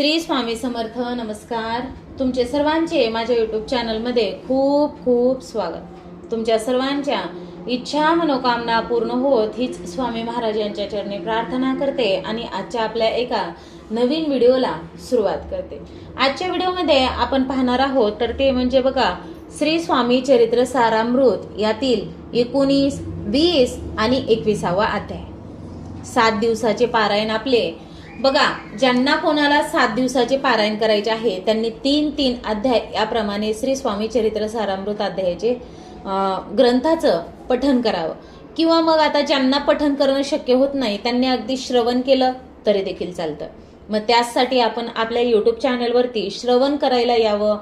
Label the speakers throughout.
Speaker 1: श्री स्वामी समर्थ नमस्कार. तुमचे सर्वांचे माझ्या युट्यूब चॅनलमध्ये खूप खूप स्वागत. तुमच्या सर्वांच्या इच्छा मनोकामना पूर्ण होत हीच स्वामी महाराज यांच्या चरणी प्रार्थना करते आणि आजच्या आपल्या एका नवीन व्हिडिओला सुरुवात करते. आजच्या व्हिडिओमध्ये आपण पाहणार आहोत तर ते म्हणजे बघा श्री स्वामी चरित्र सारामृत यातील एकोणीस वीस आणि एकविसावा अध्याय. सात दिवसाचे पारायण आपले बघा ज्यांना कोणाला सात दिवसाचे पारायण करायचे आहे त्यांनी तीन तीन अध्याय याप्रमाणे श्री स्वामी चरित्र सारामृत अध्यायाचे ग्रंथाचं पठन करावं. किंवा मग आता ज्यांना पठन करणं शक्य होत नाही त्यांनी अगदी श्रवण केलं तरी देखील चालतं. मग त्याचसाठी आपण आपल्या यूट्यूब चॅनलवरती श्रवण करायला यावं.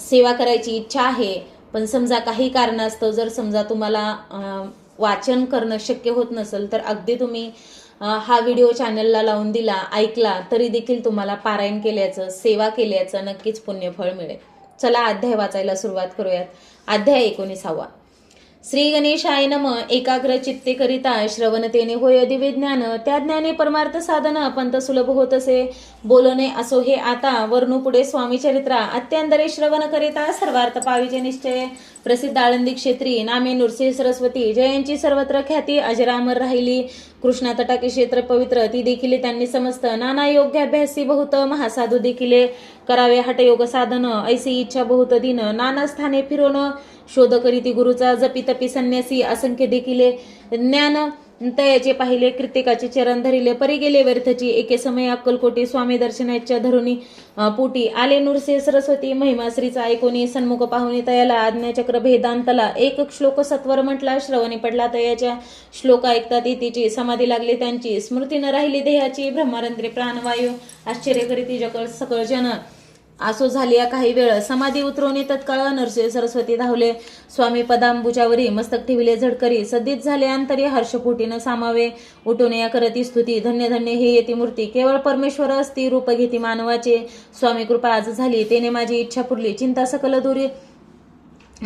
Speaker 1: सेवा करायची इच्छा आहे पण समजा काही कारणास्तव जर समजा तुम्हाला वाचन करणं शक्य होत नसेल तर अगदी तुम्ही हा व्हिडिओ चॅनलला लावून दिला ऐकला तरी देखील तुम्हाला पारायण केल्याचं सेवा केल्याचं नक्कीच पुण्यफळ मिळेल. चला अध्याय वाचायला सुरुवात करूयात. अध्याय एकोणीसावा. श्री गणेशाय नम एकाग्र चित्ते करिता श्रवणतेने होय अधिविज्ञान त्या ज्ञाने परमार्थ साधन पंत सुलभ होत असे बोलणे असो हे आता वर्णू पुढे स्वामी चरित्रा अत्यंतरे श्रवण करिता सर्वार्थ पाविजे निश्चय. प्रसिद्ध आळंदी क्षेत्री नामे नृसिंह सरस्वती जयांची सर्वत्र ख्याती अजरामर राहिली. कृष्णा तटाके क्षेत्र पवित्र ती देखील त्यांनी समस्त नाना योग्याभ्यासी बहुत महासाधू देखील. करावे हटयोग साधन ऐसी इच्छा बहुत दिन नाना स्थाने फिरवणं शोध करीती गुरुचा जपी तपी संन्यासी असंख्य देखील ज्ञान. तयाचे पाहिले कृतिकाचे चरण धरिले परी गेले व्यर्थची. एके समय अक्कलकोटी स्वामी दर्शनाच्या धरुणी पोटी आले नुरसे सरस्वती महिमा श्रीचा ऐकोनी सन्मुख पाहुणे तयाला आज्ञाचक्र भेदांतला. एक श्लोक सत्वर म्हटला श्रवणी पडला तयाच्या. श्लोक ऐकतात इतीची समाधी लागली त्यांची. स्मृती न राहिली देहाची ब्रह्मारंद्रे प्राणवायू. आश्चर्य करीती जकळ सकळ जन. असो झाली या काही वेळ. समाधी उतरवणे तत्काळ नरसिंह सरस्वती धावले. स्वामी पदांबुजावरी मस्तक ठेविले झडकरी. सद्दीत झाले अंतरी हर्षफुटीनं सामावे. उठून या करती स्तुती. धन्य धन्य हे येती मूर्ती. केवळ परमेश्वर असती रूप घेती मानवाचे. स्वामी कृपा आज झाली. तेने माझी इच्छा पुरली. चिंता सकल दुरी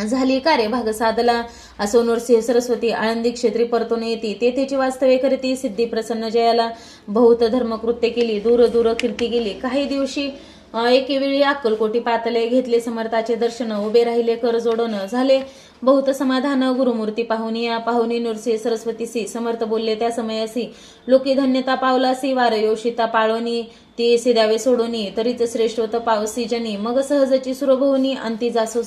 Speaker 1: झाली. का रे भाग साधला. असो नरसिंह सरस्वती. आळंदी क्षेत्री परतून येती. तेथेची वास्तव्य करीती. सिद्धी प्रसन्न जयाला. बहुत धर्मकृत्य केली. दूर दूर कीर्ती गेली. काही दिवशी एकेवेळी एके वेळी अक्कलकोटी पातले घेतले समर्थाचे दर्शन उभे राहिले कर जोडून. झाले बहुत समाधान गुरुमूर्ती पाहुणी या पाहुणी सरस्वती सरस्वतीसी समर्थ बोलले. त्या समयासी लोकी धन्यता पावलासी वार योषिता पाळोनी ती सिद्यावे सोडोनी तरीच श्रेष्ठ होत पावसी जनी. मग सहजची सुरभवनी अंती जासू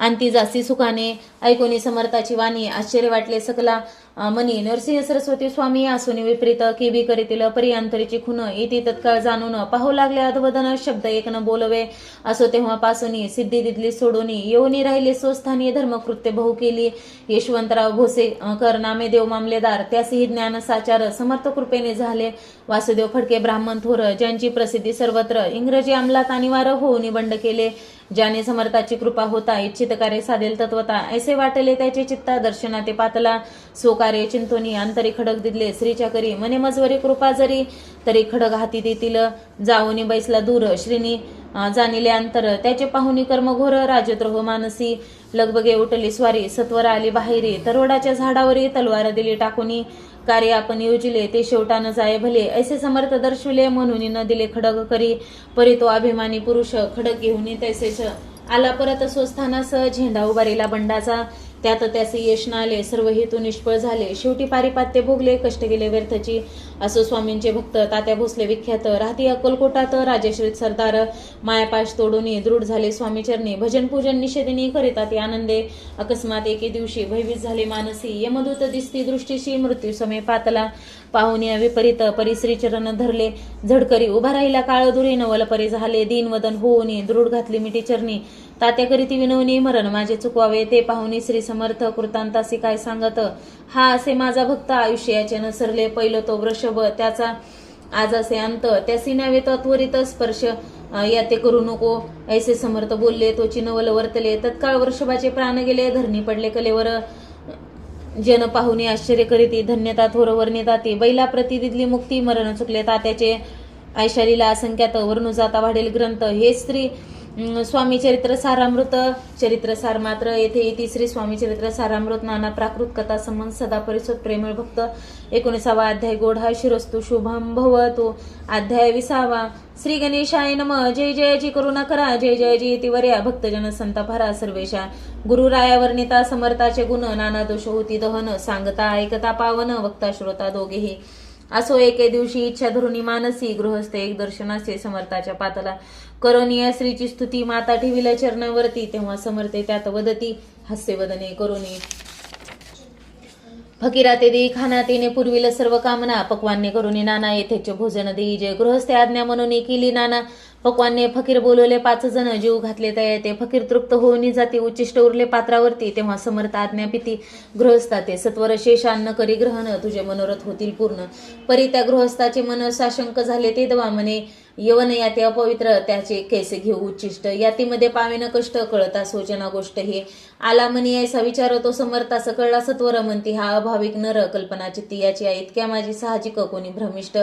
Speaker 1: अं, जास्ती जासी सुखाने ऐकोनी समर्थाची वाणी आश्चर्य वाटले. सकला मनी नरसिंह सरस्वती स्वामी आसुनी विपरीत केबी करीतील परियांतरीची खुन इति तत्काळ जाणून पाहू लागले. अधवदन शब्द एक न बोलवे असो तेव्हापासून सिद्धी दिदली सोडून येऊनी राहिले स्वस्थानी धर्मकृत्य बहु केली. यशवंतराव भोसे कर नामे देव मामलेदार त्यासही ज्ञान साचार समर्थ कृपेने झाले. वासुदेव फडके ब्राह्मण थोर ज्यांची प्रसिद्धी सर्वत्र इंग्रजी अंमलात अनिवार्य होऊन बंड केले. ज्याने समर्थाची कृपा होता इच्छित कार्य साधेल तत्वता. ऐसे वाटले त्याचे चित्ता दर्शना ते पातला. स्वकार्य चिंतोनी अंतरी खडक दिले श्रीच्या करी. मने मजवरी कृपा जरी तरी खडक हाती देतील. जाऊनी बैसला दूर श्रीनी जाणिले अंतर. त्याचे पाहुणी कर्मघोर राजद्रोह मानसी. लगबगे उठली स्वारी सत्वर आली बाहेरी. तरवडाच्या झाडावरी तलवार दिली टाकुनी. कार्य आपण योजिले ते शेवटानं जाय भले. ऐसे समर्थ दर्शविले म्हणून न दिले खडग करी. परी तो अभिमानी पुरुष खडग घेऊन तैसेच आला परत स्वस्थानास झेंडा उभारीला बंडाचा. त्यात त्याचे यश न आले सर्व हेतू निष्फळ झाले. शेवटी पारिपात्य भोगले कष्ट गेले व्यर्थची. असो स्वामींचे भक्त तात्या भोसले विख्यात. राहती अक्कलकोटात राजेश्रीत सरदार मायापाश तोडून दृढ झाले स्वामीचरणी भजन पूजन निषेधिनी ते आनंदे. अकस्मात एके दिवशी भयभीत झाले मानसी. यमदूत दिसती दृष्टीशी मृत्यू समे पातला. पाहुणी विपरीत परिश्री चरण धरले. झडकरी उभा राहिला काळ दुरी नवल परी झाले. दीन वदन होऊनी दृढ घातली मिठी चरणी. तात्या करीती विनवणी मरण माझे चुकवावे ते पाहुणी श्री समर्थ कृतांतासी काय सांगत? हा असे माझा भक्त आयुष्याचे नसरले पहिलं तो वृषभ त्याचा आज असे अंत. त्या सिन्यावे त्वरित स्पर्श या ते करू नको. ऐसे समर्थ बोलले तो चिनवल वर्तले. तत्काळ वृषभाचे प्राण गेले धरणी पडले कलेवर. जन पाहुणे आश्चर्य करीती धन्यता थोर वर्णिताती बैला प्रतिदिदली मुक्ती मरण चुकले तात्याचे. ऐशालीला असंख्यात वर्णू जाता वाढेल ग्रंथ. हे स्त्री स्वामी चरित्र सारामृत चरित्र सार मात्र. येथे तिसरी स्वामी चरित्र सारामृत नाना प्राकृत कथा संबंध सदा परिसोत प्रेमळ भक्त. एकोणीसावा अध्याय गोढा शिरस्तु शुभम भवतो. अध्याय विसावा. श्री गणेशाय नम. जय जय जी करुणा करा. जय जय जी तिवर्या भक्तजन संताभारा सर्वेशा. गुरुराया वर्णिता समर्थाचे गुण. नाना दोष होती दहन. सांगता ऐकता पावन. वक्ता श्रोता दोघेही. असो एके दिवशी इच्छा धरुणी मानसी. गृहस्थ एक दर्शनाचे समर्थाच्या पातला. करोनिया श्रीची स्तुती माता ठेवीला चरणावरती तेव्हा समर्थे त्यात वदती हास्य वदने करोनी. फकीरा ते देई खाना तिने पूर्वीला सर्व कामना पक्वान्य करून नाना येथेचे भोजन देई जे गृहस्थे आज्ञा म्हणून केली नाना. पक्वान्य फकीर बोलवले पाच जण जीव घातले तया ते फकीर तृप्त होऊन जाते उच्चिष्ट उरले पात्रावरती तेव्हा समर्थ आज्ञा पिती. गृहस्था ते सत्वर शेषान्न करी ग्रहण तुझे मनोरथ होतील पूर्ण. परी त्या गृहस्थाचे मन साशंक झाले ते दवा म्हणे यवन याते अपवित्र त्याचे कैसे घेऊ उच्चिष्ट यातीमध्ये पावेन कष्ट कळता सोचना गोष्ट हे. आला म्हणी ऐसा विचार तो समर्था सकळला सत्वर म्हणती हा अभाविक नर कल्पना चित्ती याची इतक्या माझी साहजिक कोणी भ्रमिष्ट.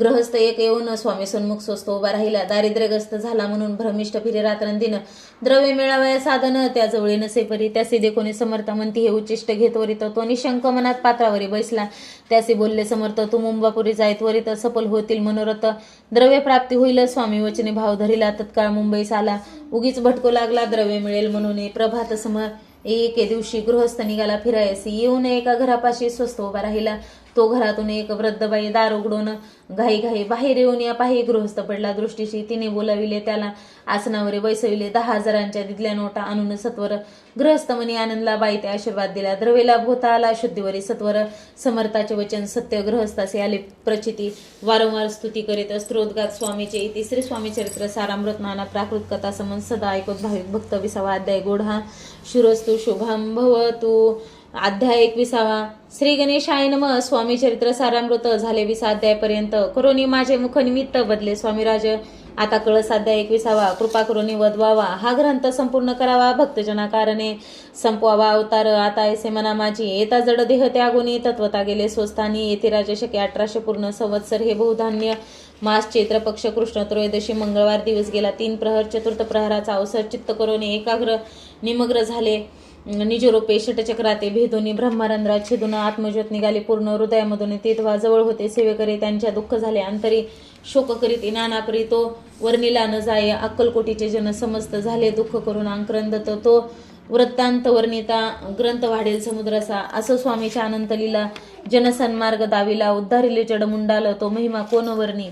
Speaker 1: ग्रहस्थ एक येऊन स्वामी सन्मुख स्वस्त उभा राहिला. दारिद्र्यग्रस्त झाला म्हणून भ्रमिष्ट फिरे रात्रंदिन. द्रव्य मिळावया साधन त्या जवळी नसे परी त्यासे देखोने समर्थ म्हणती हे उच्चिष्ट घेत वरित तो निशंक मनात पात्रावरी बैसला. त्याचे बोलले समर्थ तू मुंबापुरी जायत वरित सफल होतील मनोरथ. द्रव्य प्राप्ती होईल स्वामी वचने भाव धरिला. तत्काळ मुंबईस आला. उगीच भटको लागला द्रव्य मिळेल म्हणून प्रभात समर एके दिवशी गृहस्थ निघाला फिरायसी. येऊन एका घरापाशी स्वस्त उभा राहिला. तो घरातून एक वृद्धबाई दार उघडून घाई घाई बाहेर येऊन या पाही गृहस्थ पडला. दृष्टीशी तिने बोलाविले त्याला आसनावरे बैसविले दहा हजारांच्या दिदल्या नोटा आणून सत्वर. गृहस्थ मनी आनंदला बाई ते आशीर्वाद दिला द्रवेला भोता आला शुद्धीवरी सत्वर. समर्थाचे वचन सत्य गृहस्थासे आले. प्रचिती वारंवार स्तुती करीत स्त्रोतगात स्वामीचे तिसरे स्वामी चरित्र सारामृत नाना प्राकृत कथा समन सदा ऐकत. भाविक भक्त विसावा. अध्याय गोढा. शुरस्तु शुभम भवतु. अध्याय एकविसावा. श्री गणेशाय नम. स्वामी चरित्र सारामृत झाले विसा अध्यायपर्यंत. करोनी माझे मुख निमित्त बदले स्वामीराज. आता कळस अध्याय एकविसावा. कृपा करोनी वधवावा हा ग्रंथ संपूर्ण करावा भक्तजना कारणे संपवावा अवतार. आता ऐसे मना माझी येता जड देह त्यागुनी तत्वता गेले स्वस्थानी. येथे राजशके अठराशे पूर्ण संवत्सर हे बहुधान्य. मास चैत्र पक्ष कृष्ण त्रयोदशी मंगळवार दिवस गेला. तीन प्रहर चतुर्थ प्रहराचा अवसर. चित्त करोनी एकाग्र निमग्र झाले. निजरूपे षटचक्राते भेदोनी ब्रह्मरंध्रा छेदून आत्मज्योत निघाली पूर्ण हृदयामधून तेथवा जवळ होते सेवेकरी त्यांच्या दुःख झाले अंतरी शोक करीत नाना करी तो वर्णिला न जाय अक्कलकोटीचे जन समस्त झाले दुःख करून आंक्रंदत तो वृत्तांत वर्णिता ग्रंथ वाढेल समुद्राचा असं स्वामीच्या अनंत लीला जनसन्मार्ग दाविला उद्धारिले जडमुंडाल तो महिमा कोण वर्णी?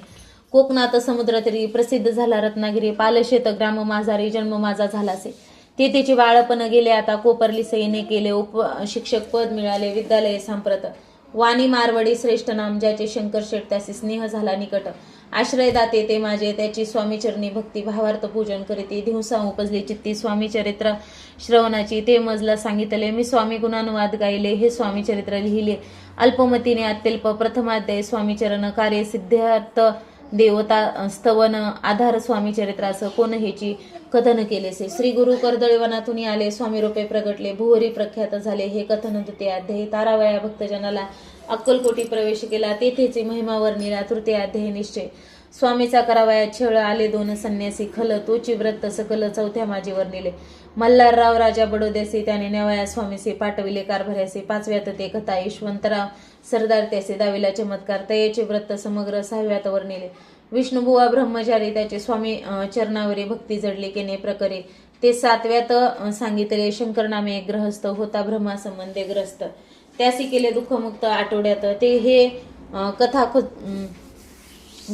Speaker 1: कोकणात समुद्र तरी प्रसिद्ध झाला रत्नागिरी पालशेत ग्राम माझारी जन्म माझा झालासे. ते त्याची बाळपण गेले आता कोपरली सैने केले उप शिक्षक पद मिळाले विद्यालय सांप्रत. वाणी मारवडी श्रेष्ठ नाम ज्याचे शंकर शेठ त्याचे स्नेह झाला निकट. आश्रयदाते ते माझे त्याची स्वामीचरणी भक्ती भावार्थ पूजन करीती. दिवसा उपजली चित्ती स्वामी चरित्र श्रवणाची ते मजला सांगितले. मी स्वामी गुणानुवाद गायले हे स्वामी चरित्र लिहिले. अल्पमतीने अत्यल्प प्रथमाध्याय स्वामीचरण कार्य सिद्धार्थ देवता स्तवन आधार स्वामी चरित्रासह कोण हेची कथन केलेसे? श्री गुरु कर्दळीवनातून आले स्वामी रूपे प्रगटले भुवरी प्रख्यात झाले हे कथन ते अध्यायी तारावया भक्तजनाला अक्कलकोटी प्रवेश केला तेथेचे महिमावर निला तृतीय अध्याय निश्चय. स्वामीचा करावया छळ आले दोन संन्यासी खल तोची व्रत सकल चौथ्या माझीवर नेले. मल्हारराव राजा बडोद्यासे त्याने नेवया स्वामीसे पाठविले कारभऱ्यासे पाचव्यात ते कथा यशवंतराव सरदार त्याचे दाविला चमत्कार तयाचे व्रत समग्र सहाव्यात वर्णिले विष्णुबुवा ब्रह्मचारी त्याचे स्वामी चरणावरी भक्ती जडली केने प्रकारे. ते सातव्यात सांगितले शंकरनामे एक ग्रहस्थ होता ब्रह्मासंबंधे ग्रस्त. त्यासी केले दुःखमुक्त आठवड्यात. ते हे कथा ख- अं,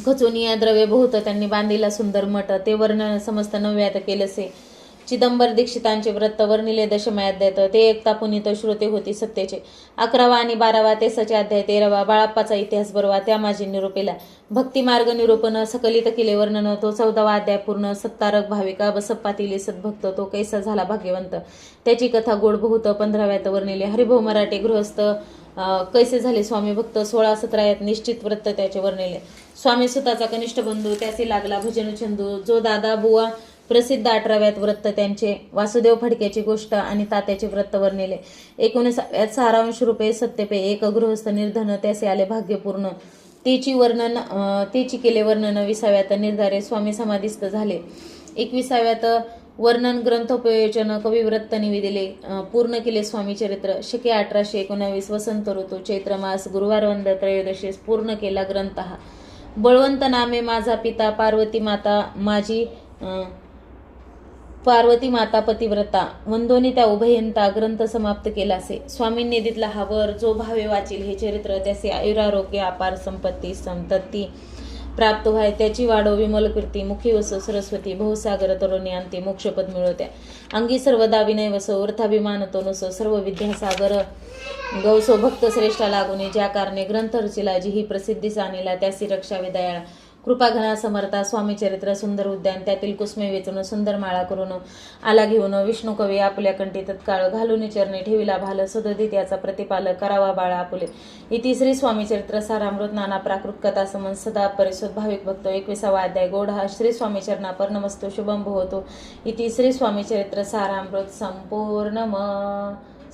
Speaker 1: खचोनिया द्रव्य बहुत त्यांनी बांधलेला सुंदर मठ. ते वर्णन समस्त नव्यात केलसे. चिदंबर दीक्षितांचे व्रत वर्णिले दशमयाध्यात ते एकता पुनित श्रोते होती सत्तेचे. अकरावा आणि बारावा ते सचे अध्याय तेरावा बाळाप्पाचा इतिहास बरवा त्या माझी निरूपेला. भक्तिमार्ग निरूपण सकलित केले वर्णन तो चौदावा अध्याय पूर्ण सत्तारक भाविका बसप्पातील सद्भक्त तो कैसा झाला भाग्यवंत. त्याची कथा गोड बहुत पंधराव्यात वर्णिले हरिभाऊ मराठे गृहस्थ कैसे झाले स्वामी भक्त सोळा सतरायात निश्चित व्रत त्याचे वर्णिले. स्वामी सुताचा कनिष्ठ बंधू त्याचे लागला भजन छंदू जो दादा बुवा प्रसिद्ध अठराव्यात व्रत त्यांचे वासुदेव फडक्याची गोष्ट आणि तात्याचे व्रत वर्णिले. एकोणीसाव्यात सारांश रुपये सत्यपे एक गृहस्थ निर्धन त्याचे आले भाग्यपूर्ण. तेची वर्णन अं, तेची केले वर्णन विसाव्यात निर्धारे स्वामी समाधीस्थ झाले. एकविसाव्यात वर्णन ग्रंथोपयोजन कविव्रत निवेदिले पूर्ण केले स्वामी चरित्र. शके अठराशे एकोणावीस वसंत ऋतू चैत्र मास गुरुवार वंद त्रयोदशीस पूर्ण केला ग्रंथ हा. बळवंत नामे माझा पिता पार्वती माता माझी अं, पार्वती माता पतिव्रता. वंदोनी त्या उभयंता ग्रंथ समाप्त केलासे. स्वामींनी दितला हा वर जो भावे वाचील हे चरित्र त्याचे आयुरारोग्य अपार संपत्ती संतती प्राप्त व्हाय त्याची वाढो विमल कीर्ती मुखी वसो सरस्वती बहुसागर तरुणी अंती मोक्षपद मिळवत्या. अंगी सर्वदा विनय वसो वृथाभिमान तो नसो सर्व विद्यासागर गौसो भक्त श्रेष्ठा लागुनी ज्या कारणे ग्रंथ रचिला जी ही प्रसिद्धीस आणिला त्यासी रक्षा विदयाळा कृपाघना समर्था स्वामी चरित्र सुंदर उद्यान त्यातील कुसमे वेचून सुंदर माळा करून आला घेऊन विष्णू कवी आपल्या कंठी तत्काळ घालून चरणी ठेविला भाल सदोदित याचा प्रतिपाल करावा बाळा आपुले. इति श्री स्वामी चरित्र सारामृत नाना प्राकृत कथा समन सदा परिशोध भाविक भक्त एकविसावा अध्याय गोड. हा श्री स्वामी चरणा पर्णमस्तु शुभम भवतो. इति श्री स्वामी चरित्र सारामृत संपूर्ण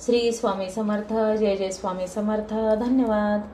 Speaker 1: श्री स्वामी समर्थ जय जय स्वामी समर्थ. धन्यवाद.